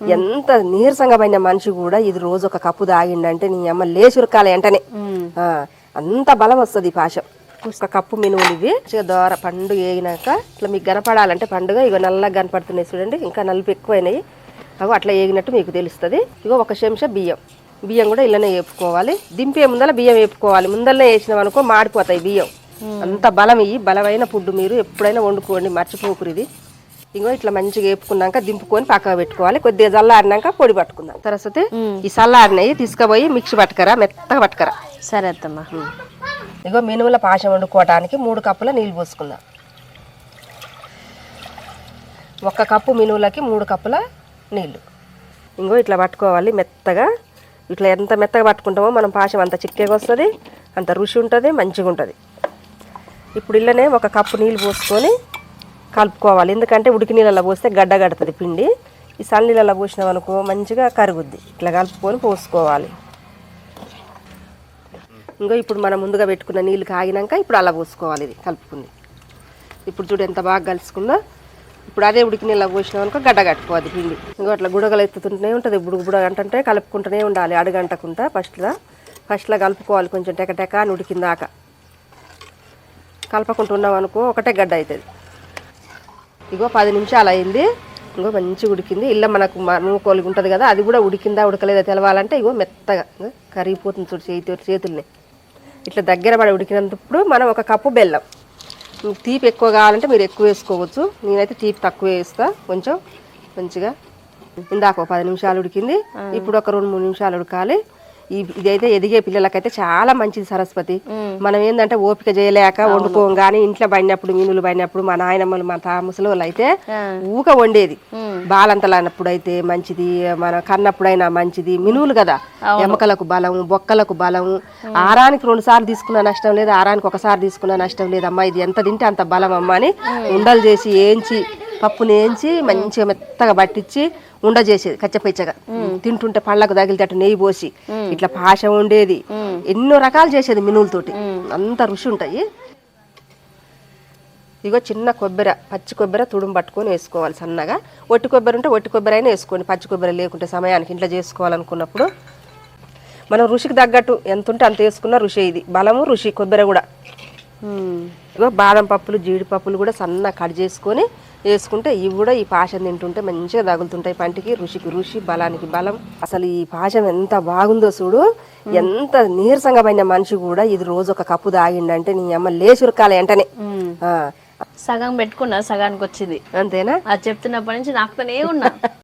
ఎంత నీరసంగా పడిన మనిషి కూడా ఇది రోజు ఒక కప్పు తాగిండంటే నీ అమ్మ లేచురకాలి వెంటనే ఆ, అంత బలం వస్తుంది పాశం. ఒక కప్పు మినుములు ఇవి దోర పండు వేగినాక ఇట్లా మీకు కనపడాలంటే పండుగ ఇగో నల్లగా కనపడుతున్నాయి చూడండి ఇంకా నలుపు ఎక్కువైనాయి. అవి అట్లా వేగినట్టు మీకు తెలుస్తుంది. ఇగో ఒక చెంచా బియ్యం. బియ్యం కూడా ఇళ్ళనే వేపుకోవాలి. దింపే ముందర బియ్యం వేపుకోవాలి. ముందరనే వేసినాం అనుకో మాడిపోతాయి బియ్యం. అంత బలం ఇవి బలమైన ఫుడ్ మీరు ఎప్పుడైనా వండుకోండి మర్చిపోకురు ఇది. ఇంకో ఇట్లా మంచిగా వేపుకున్నాక దింపుకొని పక్కకు పెట్టుకోవాలి. కొద్దిగా చల్లారినాక పొడి పట్టుకుందాం. తర్వాత ఈ చల్లారినవి తీసుకుపోయి మిక్సీ పట్టుకరా మెత్తగా పట్టుకరా. సరే అత్తమ్మ. ఇగో మినుముల పాశం వండుకోవడానికి మూడు కప్పుల నీళ్ళు పోసుకుందాం. ఒక కప్పు మినుములకి మూడు కప్పుల నీళ్ళు. ఇంకో ఇట్లా పట్టుకోవాలి మెత్తగా. ఇట్లా ఎంత మెత్తగా పట్టుకుంటామో మనం పాశం అంత చిక్కగా వస్తుంది అంత రుచి ఉంటుంది మంచిగా ఉంటుంది. ఇప్పుడు ఇళ్ళనే ఒక కప్పు నీళ్ళు పోసుకొని కలుపుకోవాలి. ఎందుకంటే ఉడికి నీళ్ళలో పోస్తే గడ్డ కడుతుంది పిండి. ఈ సన్న నీళ్ళలో పోసినాం అనుకో మంచిగా కరుగుద్ది. ఇట్లా కలుపుకొని పోసుకోవాలి. ఇంకో ఇప్పుడు మనం ముందుగా పెట్టుకున్న నీళ్ళు కాగినాక ఇప్పుడు అలా పోసుకోవాలి ఇది కలుపుకుంది ఇప్పుడు చూడు ఎంత బాగా కలుసుకుందో. ఇప్పుడు అదే ఉడికి నీళ్ళ పోసినాం అనుకో గడ్డ కట్టుకోవాలి పిండి. ఇంకో అట్లా గుడగలు ఎత్తుతుంటూనే ఉంటుంది. బుడుగు బుడగ అంటే కలుపుకుంటూనే ఉండాలి అడుగంటకుండా ఫస్ట్లో ఫస్ట్లో కలుపుకోవాలి కొంచెం టెక టెక అని ఉడికిందాక కలపకుండా ఉన్నాం అనుకో ఒకటే గడ్డ అవుతుంది ఇగో పది నిమిషాలు అయింది. ఇంకో మంచిగా ఉడికింది. ఇళ్ళ మనకు నూకోలిగి ఉంటుంది కదా అది కూడా ఉడికిందా ఉడకలేదా తెలవాలంటే ఇగో మెత్తగా కరిగిపోతుంది చూడు చేతి చేతుల్ని. ఇట్లా దగ్గర పడి ఉడికినంతప్పుడు మనం ఒక కప్పు బెల్లం. మీకు తీపి ఎక్కువ కావాలంటే మీరు ఎక్కువ వేసుకోవచ్చు. నేనైతే తీపి తక్కువ వేస్తా. కొంచెం మంచిగా. ఇందాక పది నిమిషాలు ఉడికింది. ఇప్పుడు ఒక రెండు మూడు నిమిషాలు ఉడకాలి. ఇదైతే ఎదిగే పిల్లలకైతే చాలా మంచిది సరస్వతి. మనం ఏంటంటే ఓపిక చేయలేక వండుకోం కానీ ఇంట్లో పడినప్పుడు మీనులు పడినప్పుడు మా నాయనమ్మలు మా తా ముసలి అయితే ఊక వండేది. బాలంతలన్నప్పుడు అయితే మంచిది మన కన్నప్పుడైనా మంచిది. మినువులు కదా ఎముకలకు బలం బొక్కలకు బలం. ఆరానికి రెండు సార్లు తీసుకున్న నష్టం లేదు ఆరానికి ఒకసారి తీసుకున్న నష్టం లేదు. అమ్మా ఇది ఎంత తింటే అంత బలం అమ్మా అని ఉండలు చేసి ఏంచి పప్పుని ఏంచి మంచిగా మెత్తగా పట్టించి ఉండ చేసేది కచ్చపిచ్చగా తింటుంటే పళ్ళకు తగిలితేట నెయ్యి పోసి ఇట్లా పాశ ఉండేది ఎన్నో రకాలు చేసేది మినువులతోటి. అంత రుచి ఉంటాయి. ఇగో చిన్న కొబ్బరి పచ్చి కొబ్బరి తుడుము పట్టుకొని వేసుకోవాలి సన్నగా. ఒట్టి కొబ్బరి ఉంటే ఒట్టి కొబ్బరి అయినా వేసుకోండి. పచ్చి కొబ్బరి లేకుంటే సమయానికి ఇంట్లో చేసుకోవాలనుకున్నప్పుడు. మనం రుచికి తగ్గట్టు ఎంత ఉంటే అంత వేసుకున్న రుచి ఇది. బలము రుచి కొబ్బరి కూడా. ఇగో బాదం పప్పులు జీడిపప్పులు కూడా సన్న కట్ చేసుకొని వేసుకుంటే ఇవి కూడా ఈ పాశం తింటుంటే మంచిగా తగులుతుంటాయి. పంటికి రుచికి రుచి బలానికి బలం. అసలు ఈ పాశం ఎంత బాగుందో చూడు. ఎంత నీరసంగా పడిన మనిషి కూడా ఇది రోజు ఒక కప్పు తాగిండంటే నీ అమ్మ లేచురకాలి వెంటనే ఆ, సగం పెట్టుకున్నా సగానికి వచ్చింది అంతేనా? అది చెప్తున్నప్పటి నుంచి నాకుతోనే ఉన్నా.